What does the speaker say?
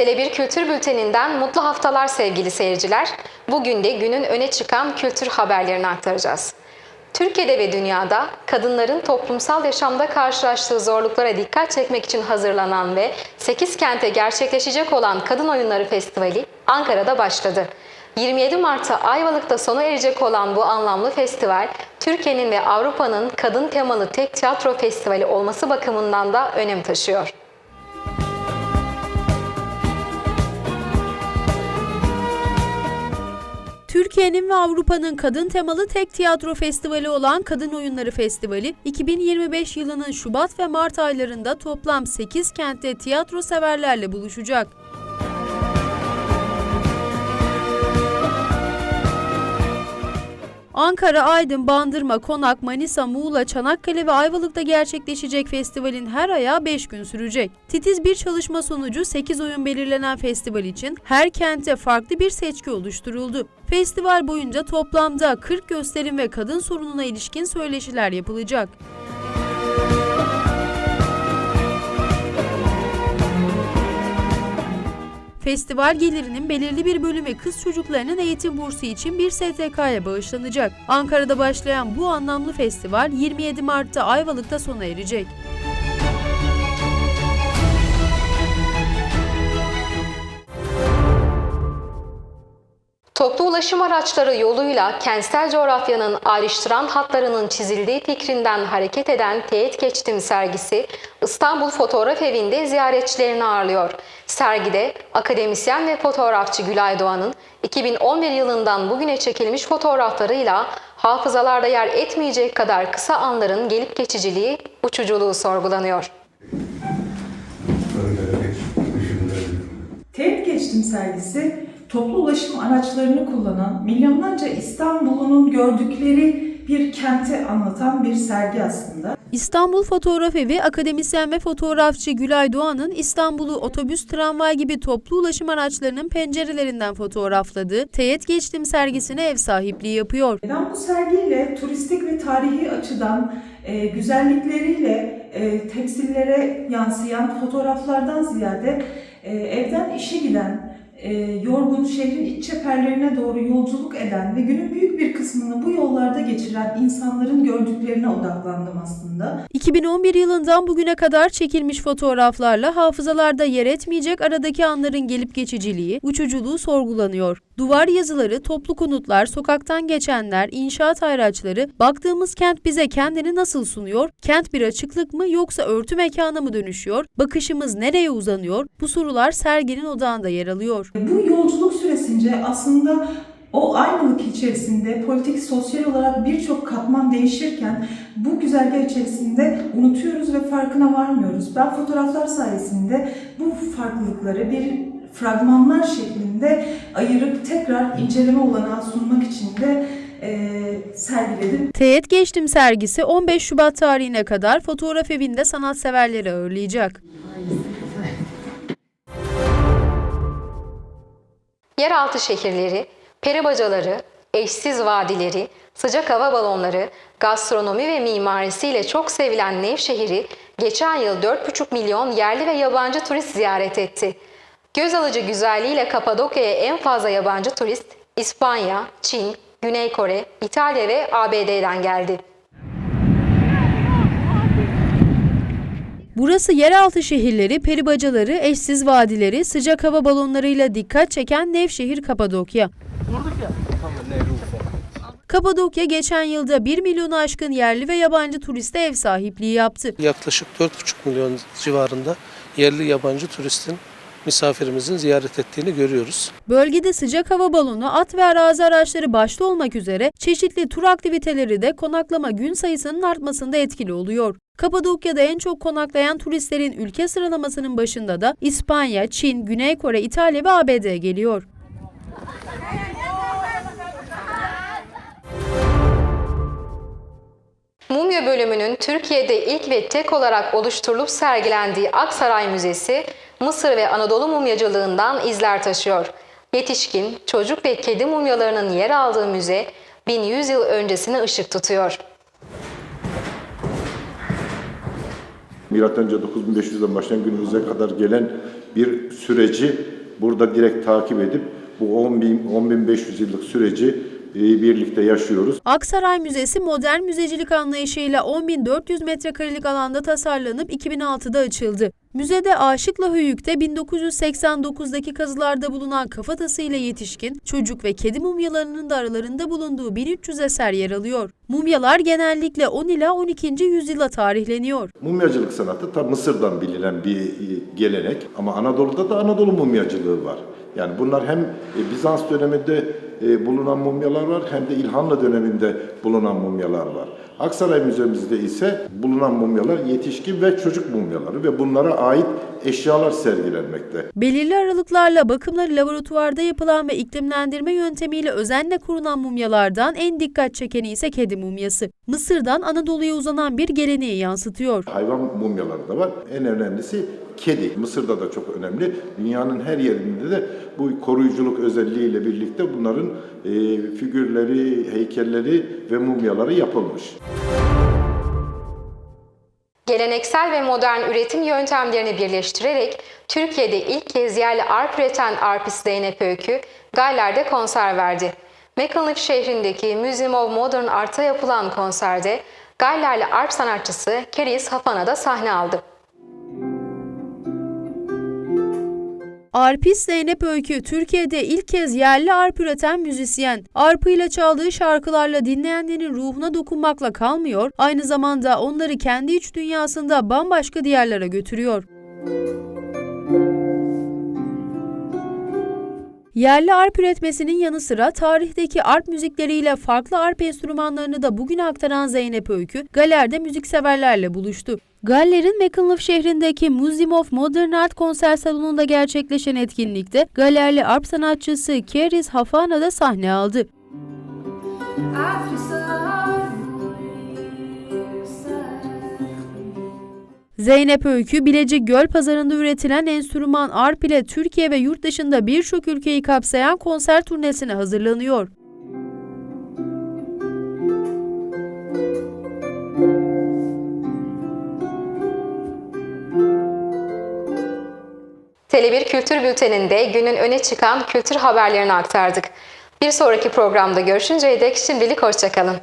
Tele1 Kültür Bülteninden mutlu haftalar sevgili seyirciler. Bugün de günün öne çıkan kültür haberlerini aktaracağız. Türkiye'de ve dünyada kadınların toplumsal yaşamda karşılaştığı zorluklara dikkat çekmek için hazırlanan ve 8 kente gerçekleşecek olan Kadın Oyunları Festivali Ankara'da başladı. 27 Mart'ta Ayvalık'ta sona erecek olan bu anlamlı festival, Türkiye'nin ve Avrupa'nın kadın temalı tek tiyatro festivali olması bakımından da önem taşıyor. Türkiye'nin ve Avrupa'nın kadın temalı tek tiyatro festivali olan Kadın Oyunları Festivali, 2025 yılının Şubat ve Mart aylarında toplam 8 kentte tiyatro severlerle buluşacak. Ankara, Aydın, Bandırma, Konak, Manisa, Muğla, Çanakkale ve Ayvalık'ta gerçekleşecek festivalin her ayağı 5 gün sürecek. Titiz bir çalışma sonucu 8 oyun belirlenen festival için her kente farklı bir seçki oluşturuldu. Festival boyunca toplamda 40 gösterim ve kadın sorununa ilişkin söyleşiler yapılacak. Festival gelirinin belirli bir bölümü kız çocuklarının eğitim bursu için bir STK'ya bağışlanacak. Ankara'da başlayan bu anlamlı festival 27 Mart'ta Ayvalık'ta sona erecek. Toplu ulaşım araçları yoluyla kentsel coğrafyanın ayrıştıran hatlarının çizildiği fikrinden hareket eden Teyit Geçtim sergisi İstanbul Fotoğraf Evi'nde ziyaretçilerini ağırlıyor. Sergide akademisyen ve fotoğrafçı Gülay Doğan'ın 2011 yılından bugüne çekilmiş fotoğraflarıyla hafızalarda yer etmeyecek kadar kısa anların gelip geçiciliği, uçuculuğu sorgulanıyor. Teyit Geçtim sergisi toplu ulaşım araçlarını kullanan milyonlarca İstanbul'un gördükleri bir kenti anlatan bir sergi aslında. İstanbul Fotoğraf Evi akademisyen ve fotoğrafçı Gülay Doğan'ın İstanbul'u otobüs, tramvay gibi toplu ulaşım araçlarının pencerelerinden fotoğrafladığı Teyit Geçtim sergisine ev sahipliği yapıyor. Ben bu sergiyle turistik ve tarihi açıdan e, güzellikleriyle e, temsillere yansıyan fotoğraflardan ziyade e, evden işe giden, e, yorgun şehrin iç çeperlerine doğru yolculuk eden ve günün büyük bir kısmını bu yollarda geçiren insanların gördüklerine odaklandım aslında. 2011 yılından bugüne kadar çekilmiş fotoğraflarla hafızalarda yer etmeyecek aradaki anların gelip geçiciliği, uçuculuğu sorgulanıyor. Duvar yazıları, toplu konutlar, sokaktan geçenler, inşaat ayraçları, baktığımız kent bize kendini nasıl sunuyor? Kent bir açıklık mı yoksa örtü mekana mı dönüşüyor? Bakışımız nereye uzanıyor? Bu sorular serginin odağında yer alıyor. Bu yolculuk süresince aslında o aynılık içerisinde politik, sosyal olarak birçok katman değişirken bu güzergah içerisinde unutuyoruz ve farkına varmıyoruz. Ben fotoğraflar sayesinde bu farklılıkları bir fragmanlar şeklinde ayırıp tekrar inceleme olanağı sunmak için de eee sergiledim. Teğet Geçtim sergisi 15 Şubat tarihine kadar fotoğraf evinde sanatseverleri ağırlayacak. Yeraltı şehirleri, peri bacaları, eşsiz vadileri, sıcak hava balonları, gastronomi ve mimarisiyle çok sevilen Nevşehir'i geçen yıl 4,5 milyon yerli ve yabancı turist ziyaret etti. Göz alıcı güzelliğiyle Kapadokya'ya en fazla yabancı turist İspanya, Çin, Güney Kore, İtalya ve ABD'den geldi. Burası yeraltı şehirleri, peribacaları, eşsiz vadileri, sıcak hava balonlarıyla dikkat çeken Nevşehir Kapadokya. Kapadokya geçen yılda 1 milyonu aşkın yerli ve yabancı turiste ev sahipliği yaptı. Yaklaşık 4,5 milyon civarında yerli yabancı turistin misafirimizin ziyaret ettiğini görüyoruz. Bölgede sıcak hava balonu, at ve arazi araçları başta olmak üzere çeşitli tur aktiviteleri de konaklama gün sayısının artmasında etkili oluyor. Kapadokya'da en çok konaklayan turistlerin ülke sıralamasının başında da İspanya, Çin, Güney Kore, İtalya ve ABD geliyor. Mumya bölümünün Türkiye'de ilk ve tek olarak oluşturulup sergilendiği Aksaray Müzesi, Mısır ve Anadolu mumyacılığından izler taşıyor. Yetişkin, çocuk ve kedi mumyalarının yer aldığı müze, 1100 yıl öncesine ışık tutuyor. Milattan önce 9500'den başlayan günümüze kadar gelen bir süreci burada direkt takip edip bu 10 bin, 10.500 yıllık süreci e, birlikte yaşıyoruz. Aksaray Müzesi modern müzecilik anlayışıyla 10.400 metrekarelik alanda tasarlanıp 2006'da açıldı. Müzede Aşıkla Höyük'te 1989'daki kazılarda bulunan kafatası ile yetişkin, çocuk ve kedi mumyalarının da aralarında bulunduğu 1300 eser yer alıyor. Mumyalar genellikle 10 ila 12. yüzyıla tarihleniyor. Mumyacılık sanatı ta Mısır'dan bilinen bir gelenek ama Anadolu'da da Anadolu mumyacılığı var. Yani bunlar hem e, Bizans döneminde e, bulunan mumyalar var hem de İlhanlı döneminde bulunan mumyalar var. Aksaray Müzemizde ise bulunan mumyalar yetişkin ve çocuk mumyaları ve bunlara ait eşyalar sergilenmekte. Belirli aralıklarla bakımları laboratuvarda yapılan ve iklimlendirme yöntemiyle özenle korunan mumyalardan en dikkat çekeni ise kedi mumyası. Mısır'dan Anadolu'ya uzanan bir geleneği yansıtıyor. Hayvan mumyaları da var. En önemlisi kedi. Mısır'da da çok önemli. Dünyanın her yerinde de bu koruyuculuk özelliğiyle birlikte bunların e, figürleri, heykelleri ve mumyaları yapılmış. Geleneksel ve modern üretim yöntemlerini birleştirerek Türkiye'de ilk kez yerli arp üreten arpist Zeynep Öykü, Galler'de konser verdi. Mackinac şehrindeki Museum of Modern Art'a yapılan konserde Gallerli arp sanatçısı Keris Hafana da sahne aldı. Arpist Zeynep Öykü, Türkiye'de ilk kez yerli arp üreten müzisyen. Arpıyla çaldığı şarkılarla dinleyenlerin ruhuna dokunmakla kalmıyor, aynı zamanda onları kendi iç dünyasında bambaşka diyarlara götürüyor. Yerli arp üretmesinin yanı sıra tarihteki arp müzikleriyle farklı arp enstrümanlarını da bugüne aktaran Zeynep Öykü, galerde müzikseverlerle buluştu. Galler'in Mackinac şehrindeki Museum of Modern Art konser salonunda gerçekleşen etkinlikte galerli arp sanatçısı Keris Hafana da sahne aldı. Zeynep Öykü, Bilecik Göl Pazarı'nda üretilen enstrüman arp ile Türkiye ve yurt dışında birçok ülkeyi kapsayan konser turnesine hazırlanıyor. Tele1 Kültür Bülteni'nde günün öne çıkan kültür haberlerini aktardık. Bir sonraki programda görüşünceye dek şimdilik hoşçakalın.